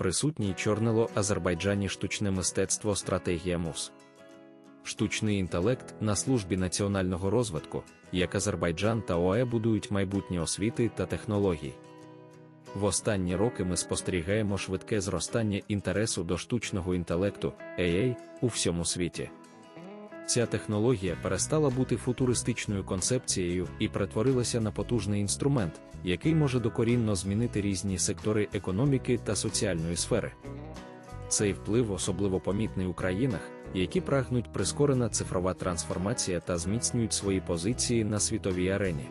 присутній чорнило Азербайджані штучне мистецтво стратегія МУС. Штучний інтелект на службі національного розвитку, як Азербайджан та ОАЕ будують майбутнє освіти та технології. В останні роки ми спостерігаємо швидке зростання інтересу до штучного інтелекту AI у всьому світі. Ця технологія перестала бути футуристичною концепцією і перетворилася на потужний інструмент, який може докорінно змінити різні сектори економіки та соціальної сфери. Цей вплив особливо помітний у країнах, які прагнуть прискорена цифрова трансформація та зміцнюють свої позиції на світовій арені.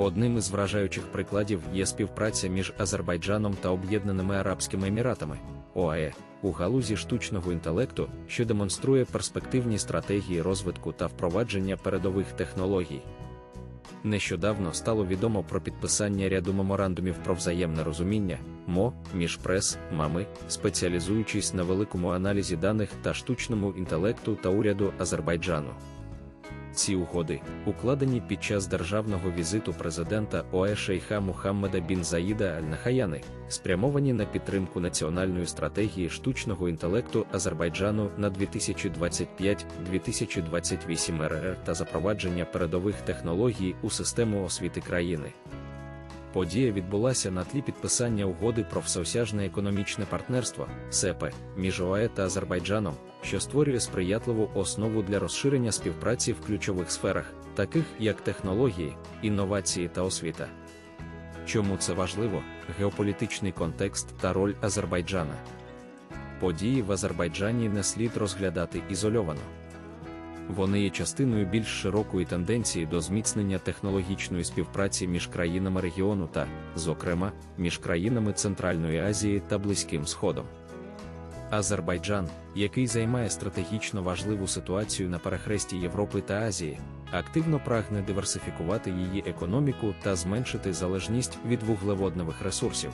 Одним із вражаючих прикладів є співпраця між Азербайджаном та Об'єднаними Арабськими Еміратами ОАЕ у галузі штучного інтелекту, що демонструє перспективні стратегії розвитку та впровадження передових технологій. Нещодавно стало відомо про підписання ряду меморандумів про взаємне розуміння МО між прес, мами, спеціалізуючись на великому аналізі даних та штучному інтелекту та уряду Азербайджану. Ці угоди, укладені під час державного візиту президента ОЕ Шейха Мухаммеда Бін Заїда Аль-Нахаяни, спрямовані на підтримку національної стратегії штучного інтелекту Азербайджану на 2025-2028 РР та запровадження передових технологій у систему освіти країни. Подія відбулася на тлі підписання угоди про всеосяжне економічне партнерство СЕПЕ між ОАЕ та Азербайджаном, що створює сприятливу основу для розширення співпраці в ключових сферах, таких як технології, інновації та освіта. Чому це важливо? Геополітичний контекст та роль Азербайджана. Події в Азербайджані не слід розглядати ізольовано. Вони є частиною більш широкої тенденції до зміцнення технологічної співпраці між країнами регіону та, зокрема, між країнами Центральної Азії та Близьким Сходом. Азербайджан, який займає стратегічно важливу ситуацію на перехресті Європи та Азії, активно прагне диверсифікувати її економіку та зменшити залежність від вуглеводневих ресурсів.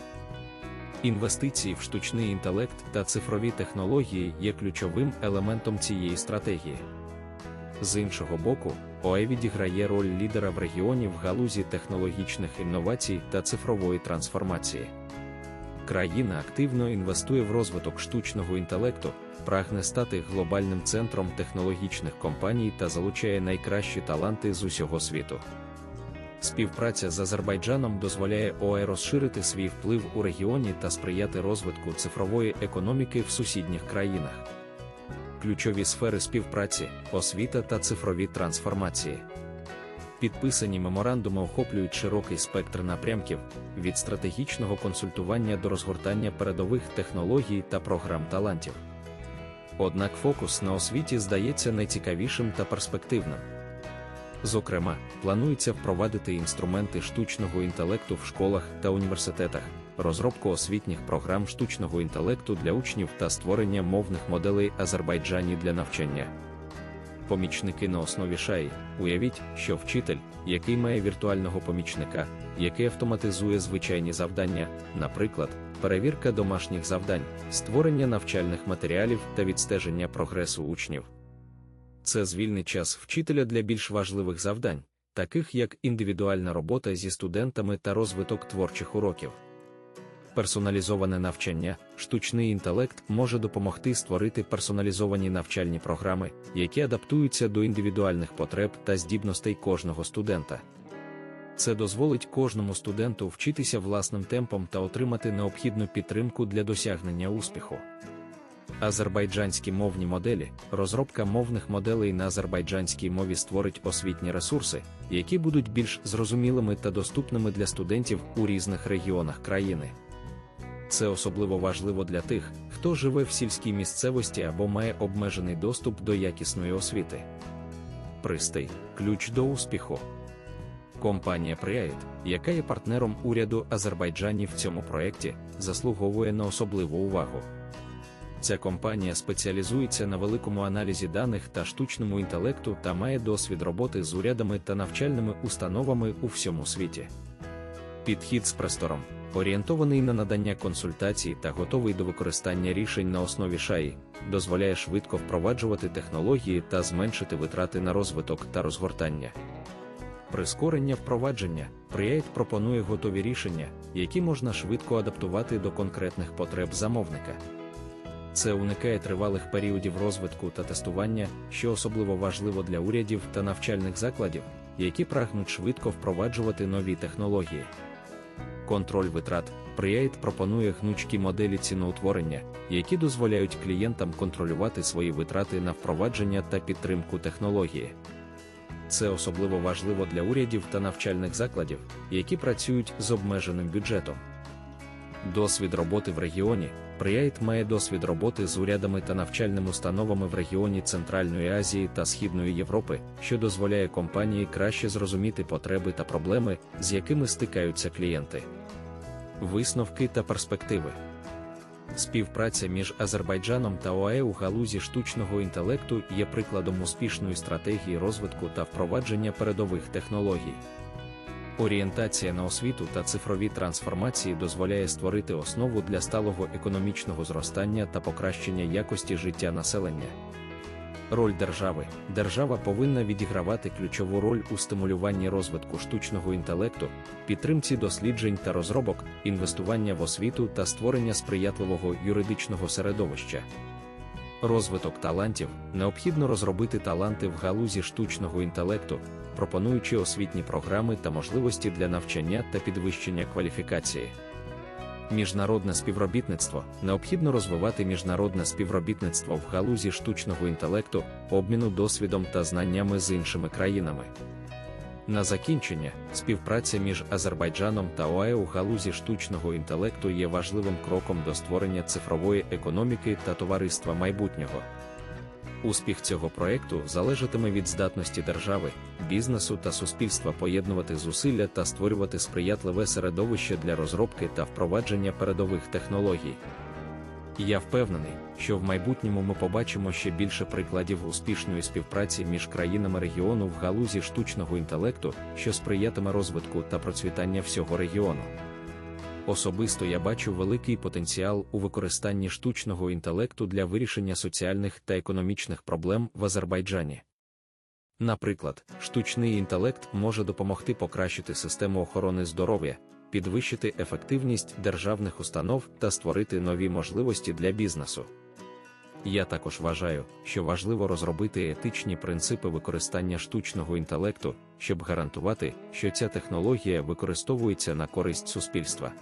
Інвестиції в штучний інтелект та цифрові технології є ключовим елементом цієї стратегії. З іншого боку, ОЕ відіграє роль лідера в регіоні в галузі технологічних інновацій та цифрової трансформації. Країна активно інвестує в розвиток штучного інтелекту, прагне стати глобальним центром технологічних компаній та залучає найкращі таланти з усього світу. Співпраця з Азербайджаном дозволяє ОЕ розширити свій вплив у регіоні та сприяти розвитку цифрової економіки в сусідніх країнах ключові сфери співпраці, освіта та цифрові трансформації. Підписані меморандуми охоплюють широкий спектр напрямків від стратегічного консультування до розгортання передових технологій та програм талантів. Однак фокус на освіті здається найцікавішим та перспективним. Зокрема, планується впровадити інструменти штучного інтелекту в школах та університетах, розробку освітніх програм штучного інтелекту для учнів та створення мовних моделей Азербайджані для навчання. Помічники на основі шаї, уявіть, що вчитель, який має віртуального помічника, який автоматизує звичайні завдання, наприклад, перевірка домашніх завдань, створення навчальних матеріалів та відстеження прогресу учнів. Це звільнить час вчителя для більш важливих завдань, таких як індивідуальна робота зі студентами та розвиток творчих уроків персоналізоване навчання, штучний інтелект може допомогти створити персоналізовані навчальні програми, які адаптуються до індивідуальних потреб та здібностей кожного студента. Це дозволить кожному студенту вчитися власним темпом та отримати необхідну підтримку для досягнення успіху. Азербайджанські мовні моделі, розробка мовних моделей на азербайджанській мові створить освітні ресурси, які будуть більш зрозумілими та доступними для студентів у різних регіонах країни. Це особливо важливо для тих, хто живе в сільській місцевості або має обмежений доступ до якісної освіти. Пристай ключ до успіху. Компанія Priait, яка є партнером уряду Азербайджані в цьому проєкті, заслуговує на особливу увагу. Ця компанія спеціалізується на великому аналізі даних та штучному інтелекту та має досвід роботи з урядами та навчальними установами у всьому світі. Підхід з престором орієнтований на надання консультацій та готовий до використання рішень на основі шаї, дозволяє швидко впроваджувати технології та зменшити витрати на розвиток та розгортання. Прискорення впровадження Preaid пропонує готові рішення, які можна швидко адаптувати до конкретних потреб замовника. Це уникає тривалих періодів розвитку та тестування, що особливо важливо для урядів та навчальних закладів, які прагнуть швидко впроваджувати нові технології. Контроль витрат Preaid пропонує гнучкі моделі ціноутворення, які дозволяють клієнтам контролювати свої витрати на впровадження та підтримку технології. Це особливо важливо для урядів та навчальних закладів, які працюють з обмеженим бюджетом. Досвід роботи в регіоні Preaid має досвід роботи з урядами та навчальними установами в регіоні Центральної Азії та Східної Європи, що дозволяє компанії краще зрозуміти потреби та проблеми, з якими стикаються клієнти. Висновки та перспективи. Співпраця між Азербайджаном та ОАЕ у галузі штучного інтелекту є прикладом успішної стратегії розвитку та впровадження передових технологій. Орієнтація на освіту та цифрові трансформації дозволяє створити основу для сталого економічного зростання та покращення якості життя населення. Роль держави держава повинна відігравати ключову роль у стимулюванні розвитку штучного інтелекту, підтримці досліджень та розробок, інвестування в освіту та створення сприятливого юридичного середовища. Розвиток талантів необхідно розробити таланти в галузі штучного інтелекту, пропонуючи освітні програми та можливості для навчання та підвищення кваліфікації. Міжнародне співробітництво необхідно розвивати міжнародне співробітництво в галузі штучного інтелекту, обміну досвідом та знаннями з іншими країнами. На закінчення, співпраця між Азербайджаном та ОАЕ у галузі штучного інтелекту є важливим кроком до створення цифрової економіки та товариства майбутнього. Успіх цього проекту залежатиме від здатності держави, бізнесу та суспільства поєднувати зусилля та створювати сприятливе середовище для розробки та впровадження передових технологій. Я впевнений, що в майбутньому ми побачимо ще більше прикладів успішної співпраці між країнами регіону в галузі штучного інтелекту, що сприятиме розвитку та процвітання всього регіону. Особисто я бачу великий потенціал у використанні штучного інтелекту для вирішення соціальних та економічних проблем в Азербайджані. Наприклад, штучний інтелект може допомогти покращити систему охорони здоров'я, підвищити ефективність державних установ та створити нові можливості для бізнесу. Я також вважаю, що важливо розробити етичні принципи використання штучного інтелекту, щоб гарантувати, що ця технологія використовується на користь суспільства.